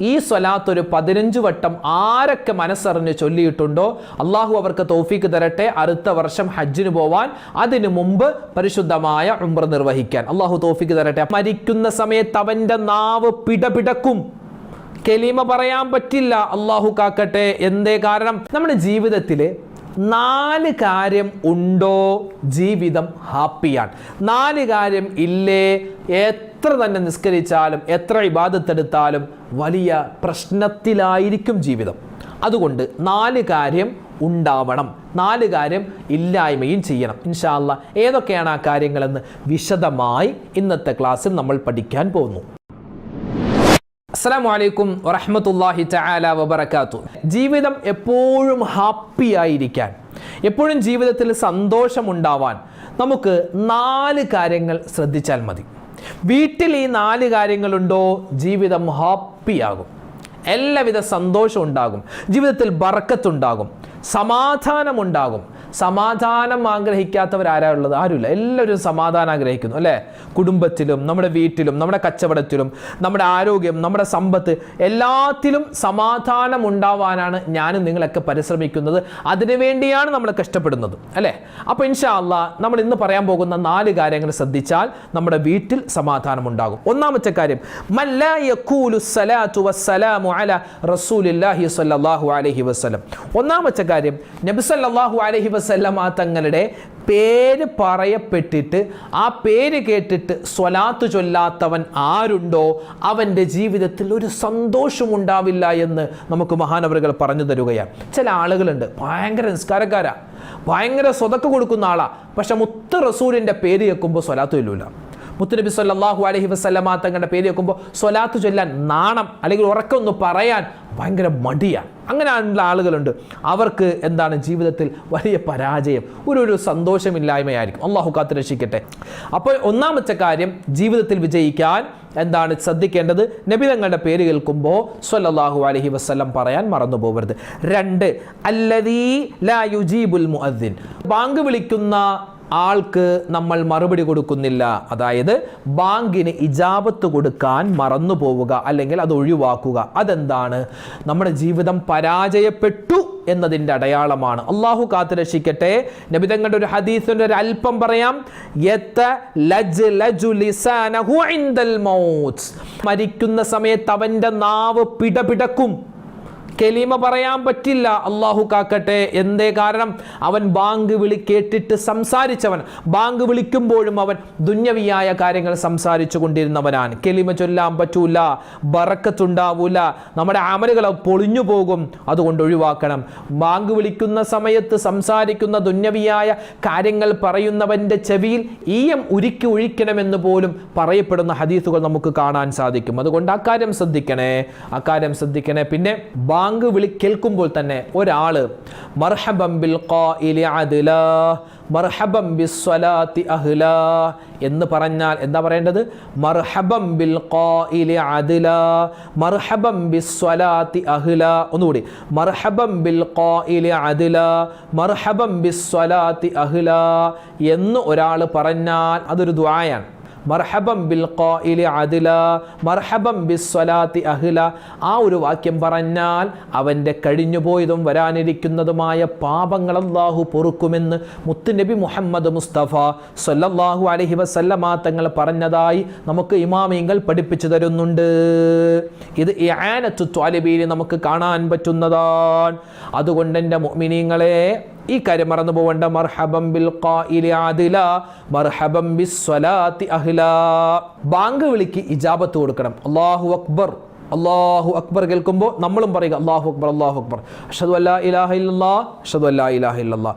ഈ സ്വലാത്ത് ഒരു പതിനഞ്ച് വട്ടം ആരൊക്കെ മനസ്സറിഞ്ഞ് ചൊല്ലിയിട്ടുണ്ടോ അള്ളാഹു അവർക്ക് തോഫീക്ക് തരട്ടെ അടുത്ത വർഷം ഹജ്ജിന് പോവാൻ അതിനു മുമ്പ് പരിശുദ്ധമായ ഉംറ നിർവഹിക്കാൻ. അള്ളാഹു തോഫിക്ക് തരട്ടെ. മരിക്കുന്ന സമയത്ത് അവന്റെ നാവ് പിടപിടക്കും. കെലിമ പറയാൻ പറ്റില്ല അള്ളാഹു കാക്കട്ടെ. എന്തേ കാരണം? നമ്മുടെ ജീവിതത്തിൽ നാല് കാര്യം ഉണ്ടോ ജീവിതം ഹാപ്പിയാണ്. നാല് കാര്യം ഇല്ലേ എത്ര തന്നെ നിസ്കരിച്ചാലും എത്ര ഇബാദത്തെടുത്താലും വലിയ പ്രശ്നത്തിലായിരിക്കും ജീവിതം. അതുകൊണ്ട് നാല് കാര്യം ഉണ്ടാവണം. നാല് കാര്യം ഇല്ലായ്മയും ചെയ്യണം. ഇൻഷാല്ല ഏതൊക്കെയാണ് ആ കാര്യങ്ങളെന്ന് വിശദമായി ഇന്നത്തെ ക്ലാസ്സിൽ നമ്മൾ പഠിക്കാൻ പോകുന്നു. അസ്സലാമു അലൈക്കും വറഹ്മത്തുള്ളാഹി തആല വബറകാത്തു. ജീവിതം എപ്പോഴും ഹാപ്പി ആയിരിക്കാൻ എപ്പോഴും ജീവിതത്തിൽ സന്തോഷമുണ്ടാവാൻ നമുക്ക് നാല് കാര്യങ്ങൾ ശ്രദ്ധിച്ചാൽ മതി. വീട്ടിൽ ഈ നാല് കാര്യങ്ങളുണ്ടോ? ജീവിതം ഹാപ്പിയാകും എല്ലാവിധ സന്തോഷം ഉണ്ടാകും ജീവിതത്തിൽ ബറക്കത്തുണ്ടാകും സമാധാനമുണ്ടാകും. സമാധാനം ആഗ്രഹിക്കാത്തവരാരാ ഉള്ളത് ആരുമില്ല. എല്ലാവരും സമാധാനം ആഗ്രഹിക്കുന്നു അല്ലേ? കുടുംബത്തിലും നമ്മുടെ വീട്ടിലും നമ്മുടെ കച്ചവടത്തിലും നമ്മുടെ ആരോഗ്യം നമ്മുടെ സമ്പത്ത് എല്ലാത്തിലും സമാധാനം ഉണ്ടാവാനാണ് ഞാനും നിങ്ങളൊക്കെ പരിശ്രമിക്കുന്നത്. അതിനുവേണ്ടിയാണ് നമ്മൾ കഷ്ടപ്പെടുന്നത് അല്ലേ? അപ്പോൾ ഇൻഷാ അള്ളാ നമ്മൾ ഇന്ന് പറയാൻ പോകുന്ന നാല് കാര്യങ്ങൾ ശ്രദ്ധിച്ചാൽ നമ്മുടെ വീട്ടിൽ സമാധാനം ഉണ്ടാകും. ഒന്നാമത്തെ കാര്യം അല റസൂലില്ലാഹി സ്വല്ലല്ലാഹു അലൈഹി വസല്ലം. ഒന്നാമത്തെ കാര്യം നബി അലഹി അലൈഹി വസല്ലമ തങ്ങളുടെ പേര് പറയപ്പെട്ടിട്ട് ആ പേര് കേട്ടിട്ട് സ്വലാത്ത് ചൊല്ലാത്തവൻ ആരുണ്ടോ അവന്റെ ജീവിതത്തിൽ ഒരു സന്തോഷമുണ്ടാവില്ല എന്ന് നമുക്ക് മഹാനവറുകൾ പറഞ്ഞു തരുകയാണ്. ചില ആളുകളുണ്ട് ഭയങ്കര നിസ്കാരക്കാരാ ഭയങ്കര സ്വതക്ക് കൊടുക്കുന്ന ആളാ പക്ഷെ മുത്ത് റസൂലിന്റെ പേര് കേൾക്കുമ്പോൾ സ്വലാത്ത് ചൊല്ലൂല. മുത്തുനബി സല്ലല്ലാഹു അലഹി വസല്ലമ തങ്ങളുടെ പേര് വെക്കുമ്പോൾ സ്വലാത്ത് ചൊല്ലാൻ നാണം അല്ലെങ്കിൽ ഉറക്കൊന്ന് പറയാൻ ഭയങ്കര മടിയാണ് അങ്ങനെയുള്ള ആളുകളുണ്ട്. അവർക്ക് എന്താണ് ജീവിതത്തിൽ വലിയ പരാജയം ഒരു ഒരു സന്തോഷമില്ലായ്മയായിരിക്കും. അള്ളാഹു കാത്ത് രക്ഷിക്കട്ടെ. അപ്പോൾ ഒന്നാമത്തെ കാര്യം ജീവിതത്തിൽ വിജയിക്കാൻ എന്താണ് ശ്രദ്ധിക്കേണ്ടത്? നബിതങ്ങളുടെ പേര് കേൾക്കുമ്പോൾ സ്വല്ലാഹു അലഹി വസ്ലം പറയാൻ മറന്നു പോകരുത് രണ്ട് അല്ലദീ ലാ യുജീബുൽ മുഅദ്ദിൻ. ബാങ്ക് വിളിക്കുന്ന ആൾക്ക് നമ്മൾ മറുപടി കൊടുക്കുന്നില്ല. അതായത് ബാങ്കിന് ഇജാബത്ത് കൊടുക്കാൻ മറന്നു പോവുക അല്ലെങ്കിൽ അത് ഒഴിവാക്കുക. അതെന്താണ്? നമ്മുടെ ജീവിതം പരാജയപ്പെട്ടു എന്നതിന്റെ അടയാളമാണ്. അള്ളാഹു കാത്തു രക്ഷിക്കട്ടെ നബിതങ്ങളുടെ ഒരു ഹദീസിന്റെ ഒരു അല്പം പറയാം. മരിക്കുന്ന സമയത്ത് അവന്റെ നാവ് പിടപിടക്കും. കെലിമ പറയാൻ പറ്റില്ല. അള്ളാഹു കാക്കട്ടെ എന്തേ കാരണം? അവൻ ബാങ്ക് വിളി കേട്ടിട്ട് സംസാരിച്ചവൻ. ബാങ്ക് വിളിക്കുമ്പോഴും അവൻ ദുന്യവിയായ കാര്യങ്ങൾ സംസാരിച്ചു കൊണ്ടിരുന്നവനാണ്. കലീമ ചൊല്ലാൻ പറ്റൂല ബറക്കത്തുണ്ടാവൂല. നമ്മുടെ അമലുകൾ പൊളിഞ്ഞു പോകും. അതുകൊണ്ട് ഒഴിവാക്കണം. ബാങ്ക് വിളിക്കുന്ന സമയത്ത് സംസാരിക്കുന്ന ദുന്യവിയായ കാര്യങ്ങൾ പറയുന്നവന്റെ ചെവിയിൽ ഈയം ഉരുക്കി ഒഴിക്കണമെന്ന് പോലും പറയപ്പെടുന്ന ഹദീസുകൾ നമുക്ക് കാണാൻ സാധിക്കും. അതുകൊണ്ട് അക്കാര്യം ശ്രദ്ധിക്കണേ. അക്കാര്യം ശ്രദ്ധിക്കണേ. പിന്നെ വിളി കേൾക്കുമ്പോൾ തന്നെ ഒരാൾ മർഹബംബിൽ മർഹബം ബിസ്വലാത്തി അഹ്ല എന്ന് പറഞ്ഞാൽ എന്താ പറയേണ്ടത്? മർഹബം ബിൽ അദ്ല മർഹബം ബിസ്വലാത്തി അഹ്ല ഒന്നുകൂടി. മർഹബം ബിൽ അദ്ല മർഹബം ബിസ്വലാത്തി അഹ്ല എന്ന് ഒരാൾ പറഞ്ഞാൽ അതൊരു ദ്വായാണ് മർഹബം ബിൽ ഖായിലി അദില മർഹബം ബിസ്വലാത്തി അഹ്ല. ആ ഒരു വാക്യം പറഞ്ഞാൽ അവന്റെ കഴിഞ്ഞുപോയതും വരാനിരിക്കുന്നതുമായ പാപങ്ങൾ അല്ലാഹു പൊറുക്കുമെന്ന് മുത്തുനബി മുഹമ്മദ് മുസ്തഫ സല്ലല്ലാഹു അലൈഹി വസല്ലമ തങ്ങൾ പറഞ്ഞതായി നമുക്ക് ഇമാമിങ്ങൾ പഠിപ്പിച്ചു തരുന്നുണ്ട്. ഇത് ഇആനത്തു ത്വാലിബീന് നമുക്ക് കാണാൻ പറ്റുന്നതാണ്. അതുകൊണ്ട് എന്റെ മുഅ്മിനീങ്ങളെ ഈ കാര്യം മറന്നു പോവേണ്ട. മർഹബം ബിൽ മർഹബം മർഹബം ബിസ്വലാത്തി അഹ്ല. ബാങ്ക് വിളിക്ക് ഇജാബത്ത് കൊടുക്കണം. അള്ളാഹു അക്ബർ അള്ളാഹു അക്ബർ കേൾക്കുമ്പോൾ നമ്മളും പറയുക അള്ളാഹു അക്ബർ അള്ളാഹു അക്ബർ. അഷദു അല്ലാ ഇലാഹ ഇല്ലാ അഷദു അല്ലാ ഇലാഹ ഇല്ലാ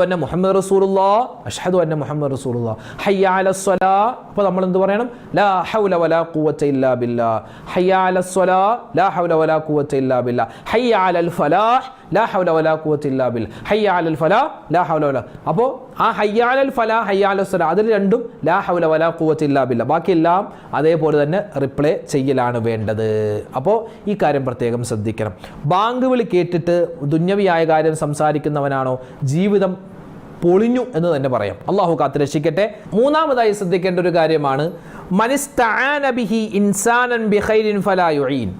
അന്ന മുഹമ്മദ് റസൂലുള്ള അഷദു അന്ന മുഹമ്മദ് റസൂലുള്ള. ഹയ്യ അലസ്വലാ അപ്പോൾ നമ്മൾ എന്ത് പറയണം? ലാ ഹൗല വലാ ഖുവത ഇല്ലാ ബില്ലാ. ഹയ്യ അലസ്വലാ ലാ ഹൗല വലാ ഖുവത ഇല്ലാ ബില്ലാ. ഹയ്യ അലൽ ഫലാഹ് ലാ ഹൗല വലാ ഖുവത ഇല്ലാ ബിൽ ഹയ്യ അലൽ ഫലാ ലാ ഹൗല വലാ. അപ്പോൾ ആ ഹയ്യാലൽ ഫലാ ഹയ്യാലൽ സ്വലാ അതിൽ രണ്ടും ലാ ഹൗല വലാ ഖുവത ഇല്ലാ ബില്ല. ബാക്കിയെല്ലാം അതേപോലെ തന്നെ റിപ്ലൈ ചെയ്യലാണ് വേണ്ടത്. അപ്പോൾ ഈ കാര്യം പ്രത്യേകം ശ്രദ്ധിക്കണം. ബാങ്ക് വിളി കേട്ടിട്ട് ദുന്യവിയായ കാര്യം സംസാരിക്കുന്നവനാണോ? ജീവിതം പൊളിഞ്ഞു എന്ന് തന്നെ പറയാം. അള്ളാഹു കാത്ത് രക്ഷിക്കട്ടെ. മൂന്നാമതായി ശ്രദ്ധിക്കേണ്ട ഒരു കാര്യമാണ് മനിസ്തആന ബിഹി ഇൻസാനൻ ബിഖൈരിൻ ഫലാ യുഈൻ.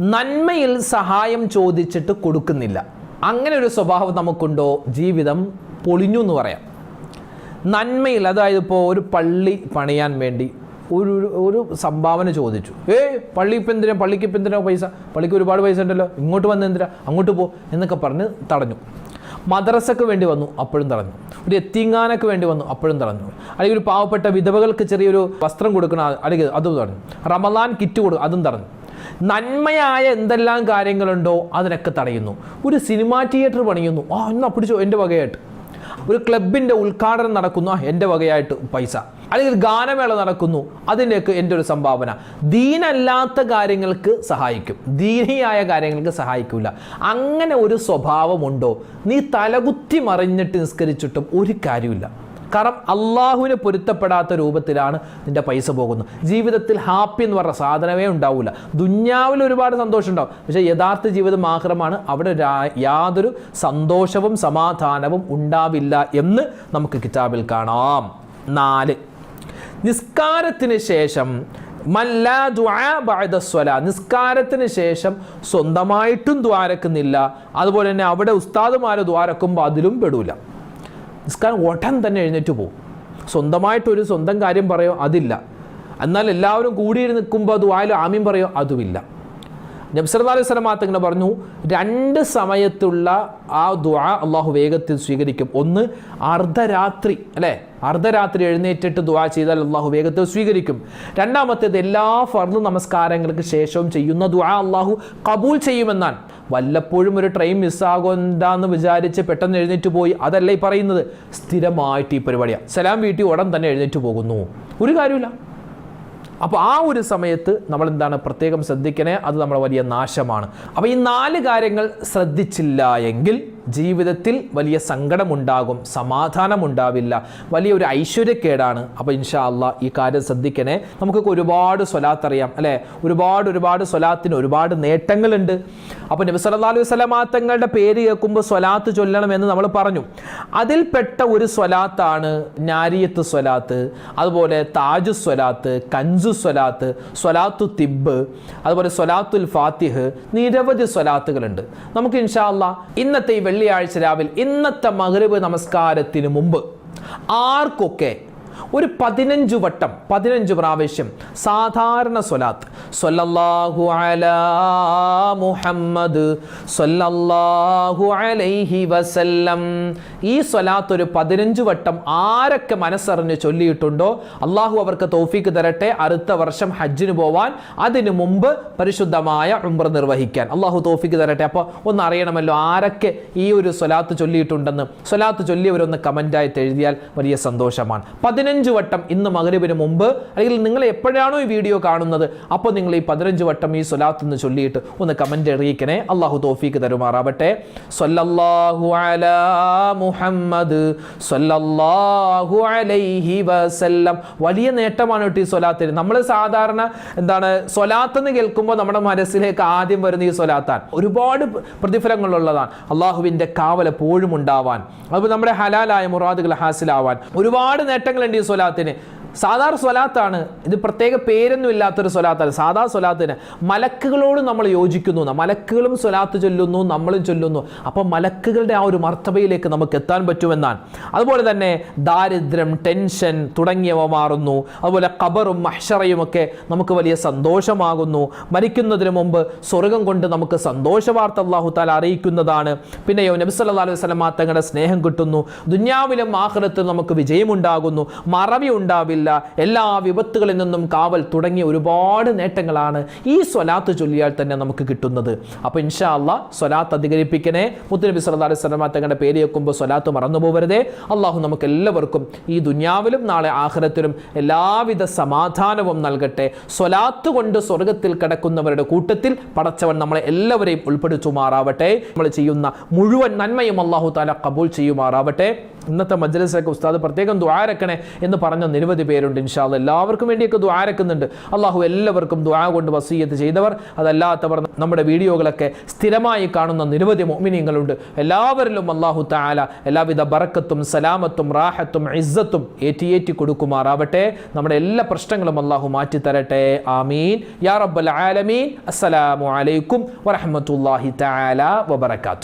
നന്മയിൽ സഹായം ചോദിച്ചിട്ട് കൊടുക്കുന്നില്ല. അങ്ങനെ ഒരു സ്വഭാവം നമുക്കുണ്ടോ? ജീവിതം പൊളിഞ്ഞു എന്ന് പറയാം. നന്മയിൽ അതായത് ഇപ്പോൾ ഒരു പള്ളി പണിയാൻ വേണ്ടി ഒരു ഒരു- സംഭാവന ചോദിച്ചു. ഏ പള്ളി ഇപ്പം എന്തിനാ? പള്ളിക്ക് ഇപ്പം എന്തിനാ പൈസ? പള്ളിക്ക് ഒരുപാട് പൈസ ഉണ്ടല്ലോ. ഇങ്ങോട്ട് വന്ന് എന്തിനാ? അങ്ങോട്ട് പോ എന്നൊക്കെ പറഞ്ഞ് തടഞ്ഞു. മദ്രസക്ക് വേണ്ടി വന്നു അപ്പോഴും തടഞ്ഞു. ഒരു എത്തിങ്ങാനൊക്കെ വേണ്ടി വന്നു അപ്പോഴും തടഞ്ഞു. അല്ലെങ്കിൽ ഒരു പാവപ്പെട്ട വിധവകൾക്ക് ചെറിയൊരു വസ്ത്രം കൊടുക്കണം അല്ലെങ്കിൽ അതും തടഞ്ഞു. റമലാൻ കിറ്റ് കൊടുക്കും അതും തടഞ്ഞു. നന്മയായ എന്തെല്ലാം കാര്യങ്ങളുണ്ടോ അതിനൊക്കെ തടയുന്നു. ഒരു സിനിമാ തിയേറ്റർ പണിയുന്നു. ആ എന്നാ പിടിച്ചോ എന്റെ വകയായിട്ട്. ഒരു ക്ലബിന്റെ ഉദ്ഘാടനം നടക്കുന്നു. ആ എന്റെ വകയായിട്ട് പൈസ. അല്ലെങ്കിൽ ഗാനമേള നടക്കുന്നു. അതിന്റെയൊക്കെ എന്റെ ഒരു സംഭാവന. ദീനല്ലാത്ത കാര്യങ്ങൾക്ക് സഹായിക്കും. ദീനിയായ കാര്യങ്ങൾക്ക് സഹായിക്കില്ല അങ്ങനെ ഒരു സ്വഭാവമുണ്ടോ? നീ തലകുത്തി മറിഞ്ഞിട്ട് നിസ്കരിച്ചിട്ടും ഒരു കാര്യമില്ല കാരണം അള്ളാഹുവിന് പൊരുത്തപ്പെടാത്ത രൂപത്തിലാണ് നിന്റെ പൈസ പോകുന്നത്. ജീവിതത്തിൽ ഹാപ്പി എന്ന് പറഞ്ഞ സാധനമേ ഉണ്ടാവില്ല ദുന്യാവിൽ ഒരുപാട് സന്തോഷം ഉണ്ടാവും. പക്ഷേ യഥാർത്ഥ ജീവിതം മാത്രമാണ് അവിടെ യാതൊരു സന്തോഷവും സമാധാനവും ഉണ്ടാവില്ല എന്ന് നമുക്ക് കിതാബിൽ കാണാം. നാല്. നിസ്കാരത്തിന് ശേഷം മല്ലാ ദുആ ബഅദ സ്വലാ. നിസ്കാരത്തിന് ശേഷം സ്വന്തമായിട്ടും ദ്വാരക്കുന്നില്ല. അതുപോലെ തന്നെ അവിടെ ഉസ്താദുമാരെ ദ്വാരക്കുമ്പോൾ അതിലും പെടൂല. നിസ്കാരം ഉടൻ തന്നെ എഴുന്നേറ്റ് പോകും സ്വന്തമായിട്ടൊരു സ്വന്തം കാര്യം പറയോ? അതില്ല. എന്നാൽ എല്ലാവരും കൂടിയിരുന്ന് നിൽക്കുമ്പോൾ അത് വായാലും ആമ്യം പറയോ? അതുമില്ല. നബ്സല്ലാ അലൈഹി ഇങ്ങനെ പറഞ്ഞു രണ്ട് സമയത്തുള്ള ആ ദുആ അള്ളാഹു വേഗത്തിൽ സ്വീകരിക്കും. ഒന്ന് അർദ്ധരാത്രി അല്ലേ? അർദ്ധരാത്രി എഴുന്നേറ്റിട്ട് ദുആ ചെയ്താൽ അള്ളാഹു വേഗത്തിൽ സ്വീകരിക്കും. രണ്ടാമത്തേത് എല്ലാ ഫർദ് നമസ്കാരങ്ങൾക്ക് ശേഷവും ചെയ്യുന്ന ദുആ അള്ളാഹു കബൂൽ ചെയ്യുമെന്നാണ്. വല്ലപ്പോഴും ഒരു ട്രെയിൻ മിസ്സാകുന്നതാന്ന് വിചാരിച്ച് പെട്ടെന്ന് എഴുന്നേറ്റ് പോയി. അതല്ല ഈ പറയുന്നത്? സ്ഥിരമായിട്ട് ഈ പരിപാടിയാണ് സലാം വീട്ടിൽ ഉടൻ തന്നെ എഴുന്നേറ്റ് പോകുന്നു. ഒരു കാര്യമില്ല അപ്പോൾ ആ ഒരു സമയത്ത് നമ്മൾ എന്താണ് പ്രത്യേകം ശ്രദ്ധിക്കണേ? അത് നമ്മുടെ വലിയ നാശമാണ്. അപ്പോൾ ഈ നാല് കാര്യങ്ങൾ ശ്രദ്ധിച്ചില്ല എങ്കിൽ ജീവിതത്തിൽ വലിയ സങ്കടമുണ്ടാകും സമാധാനമുണ്ടാവില്ല. വലിയൊരു ഐശ്വര്യക്കേടാണ്. അപ്പോൾ ഇൻഷാ അള്ളാ ഈ കാര്യം ശ്രദ്ധിക്കണേ. നമുക്കൊക്കെ ഒരുപാട് സ്വലാത്ത് അറിയാം അല്ലേ? ഒരുപാട് ഒരുപാട് സ്വലാത്തിന് ഒരുപാട് നേട്ടങ്ങളുണ്ട്. അപ്പോൾ നബി സല്ലല്ലാഹു അലൈഹി വസല്ലമ തങ്ങളുടെ പേര് കേൾക്കുമ്പോൾ സ്വലാത്ത് ചൊല്ലണം എന്ന് നമ്മൾ പറഞ്ഞു. അതിൽപ്പെട്ട ഒരു സ്വലാത്താണ് നാരിയത്ത് സ്വലാത്ത് അതുപോലെ താജു സ്വലാത്ത് കഞ്ചു സ്വലാത്ത് സ്വലാത്തു തിബ് അതുപോലെ സ്വലാത്തുൽ ഫാത്തിഹ് നിരവധി സ്വലാത്തുകളുണ്ട്. നമുക്ക് ഇൻഷാ അള്ളാ ഇന്നത്തെ ഈ വെള്ളിയാഴ്ച രാവിലെ ഇന്നത്തെ മകരവ് നമസ്കാരത്തിന് മുമ്പ് ആർക്കൊക്കെ ഒരു പതിനഞ്ച് വട്ടം പതിനഞ്ച് പ്രാവശ്യം സാധാരണ സ്വലാത്ത്. സ്വല്ലല്ലാഹു മുഹമ്മദ് സ്വല്ലല്ലാഹു അലൈഹി വസല്ലം. ഈ സ്വലാത്ത് ഒരു പതിനഞ്ച് വട്ടം ആരൊക്കെ മനസ്സറിഞ്ഞ് ചൊല്ലിയിട്ടുണ്ടോ അള്ളാഹു അവർക്ക് തൗഫീക്ക് തരട്ടെ അടുത്ത വർഷം ഹജ്ജിന് പോവാൻ അതിനു മുമ്പ് പരിശുദ്ധമായ ഉംറ നിർവഹിക്കാൻ. അള്ളാഹു തൗഫീക്ക് തരട്ടെ. അപ്പോൾ ഒന്ന് അറിയണമല്ലോ ആരൊക്കെ ഈ ഒരു സ്വലാത്ത് ചൊല്ലിയിട്ടുണ്ടെന്ന്. സ്വലാത്ത് ചൊല്ലിയവരൊന്ന് കമന്റായിട്ട് എഴുതിയാൽ വലിയ സന്തോഷമാണ്. പതിനഞ്ച് വട്ടം ഇന്ന് മകരവിന് മുമ്പ് അല്ലെങ്കിൽ നിങ്ങൾ എപ്പോഴാണോ ഈ വീഡിയോ കാണുന്നത് അപ്പോൾ നിങ്ങൾ ഈ പതിനഞ്ച് വട്ടം ഈ സ്വലാത്ത് എന്ന് ചൊല്ലിയിട്ട് ഒന്ന് കമന്റ് അറിയിക്കണേ. അള്ളാഹു തോഫീക്ക് തരുമാറാവട്ടെ. സല്ലല്ലാഹു അലാ മുഹമ്മദ് സല്ലല്ലാഹു അലൈഹി വസല്ലം. വലിയ നേട്ടമാണ് കേട്ടോ ഈ സ്വലാത്തിന്. നമ്മൾ സാധാരണ എന്താണ് സ്വലാത്ത് എന്ന് കേൾക്കുമ്പോൾ നമ്മുടെ മനസ്സിലേക്ക് ആദ്യം വരുന്ന ഈ സ്വലാത്താണ്. ഒരുപാട് പ്രതിഫലങ്ങളുള്ളതാണ്. അള്ളാഹുവിന്റെ കാവൽ എപ്പോഴും ഉണ്ടാവാൻ അതുപോലെ നമ്മുടെ ഹലാലായ മുറാദുകൾ ഹാസിലാവാൻ. ഒരുപാട് നേട്ടങ്ങളുണ്ട് ഈ സ്വലാത്തിന് സാധാരണ സ്വലാത്താണ്. ഇത് പ്രത്യേക പേരൊന്നും ഇല്ലാത്തൊരു സ്വലാത്താണ്. സാധാ സ്വലാത്തിന് മലക്കുകളോട് നമ്മൾ യോജിക്കുന്നു. മലക്കുകളും സ്വലാത്ത് ചൊല്ലുന്നു നമ്മളും ചൊല്ലുന്നു. അപ്പോൾ മലക്കുകളുടെ ആ ഒരു മർത്തബയിലേക്ക് നമുക്ക് എത്താൻ പറ്റുമെന്നാണ്. അതുപോലെ തന്നെ ദാരിദ്ര്യം ടെൻഷൻ തുടങ്ങിയവ മാറുന്നു. അതുപോലെ കബറും മഹ്ഷറയും ഒക്കെ നമുക്ക് വലിയ സന്തോഷമാകുന്നു. മരിക്കുന്നതിന് മുമ്പ് സ്വർഗം കൊണ്ട് നമുക്ക് സന്തോഷ വാർത്ത അള്ളാഹു താല അറിയിക്കുന്നതാണ്. പിന്നെയോ നബി സല്ലല്ലാഹു അലൈഹി വസല്ലം തങ്ങളുടെ സ്നേഹം കിട്ടുന്നു. ദുന്യാവിലും ആഹ്ലത്തിൽ നമുക്ക് വിജയമുണ്ടാകുന്നു. മറവി ഉണ്ടാവില്ല. എല്ലാ വിപത്തുകളിൽ നിന്നും കാവൽ തുടങ്ങിയ ഒരുപാട് നേട്ടങ്ങളാണ് ഈ സ്വലാത്ത് ചൊല്ലിയാൽ തന്നെ നമുക്ക് കിട്ടുന്നത്. അപ്പോൾ ഇൻഷാ അല്ല സ്വലാത്ത് അധികരിപ്പിക്കണേ. മുത്തുനബി സല്ലല്ലാഹു അലൈഹി വസല്ലം തങ്ങളുടെ പേര് വെക്കുമ്പോൾ സ്വലാത്ത് മറന്നു പോകരുതേ അള്ളാഹു നമുക്ക് എല്ലാവർക്കും ഈ ദുന്യാവിലും നാളെ ആഹ്രത്തിലും എല്ലാവിധ സമാധാനവും നൽകട്ടെ. സ്വലാത്ത് കൊണ്ട് സ്വർഗത്തിൽ കിടക്കുന്നവരുടെ കൂട്ടത്തിൽ പടച്ചവൻ നമ്മളെ എല്ലാവരെയും ഉൾപ്പെടുത്തുമാറാവട്ടെ. നമ്മൾ ചെയ്യുന്ന മുഴുവൻ നന്മയും അള്ളാഹു താല കബൂൾ ചെയ്യുമാറാവട്ടെ. ഇന്നത്തെ മജ്ലസിലൊക്കെ ഉസ്താദ് പ്രത്യേകം ദ്വാരക്കണേ എന്ന് പറഞ്ഞ നിരവധി പേരുണ്ട് ഇൻഷാല്ല എല്ലാവർക്കും വേണ്ടിയൊക്കെ ദ്വാരക്കുന്നുണ്ട് അള്ളാഹു എല്ലാവർക്കും ദ്വാ കൊണ്ട് വസീയത്ത് ചെയ്തവർ അതല്ലാത്തവർ നമ്മുടെ വീഡിയോകളൊക്കെ സ്ഥിരമായി കാണുന്ന നിരവധി മോമിനിയങ്ങളുണ്ട് എല്ലാവരിലും അള്ളാഹു താല എല്ലാവിധ ബറക്കത്തും സലാമത്തും റാഹത്തും ഇസ്സത്തും ഏറ്റിയേറ്റി ഏറ്റി കൊടുക്കുമാറാവട്ടെ. നമ്മുടെ എല്ലാ പ്രശ്നങ്ങളും അള്ളാഹു മാറ്റി തരട്ടെ ആമീൻ. യാ റബ്ബൽ ആലമീൻ. അസ്സലാമു അലൈക്കും വറഹ്മത്തുള്ളാഹി തആല വബറകാത്തു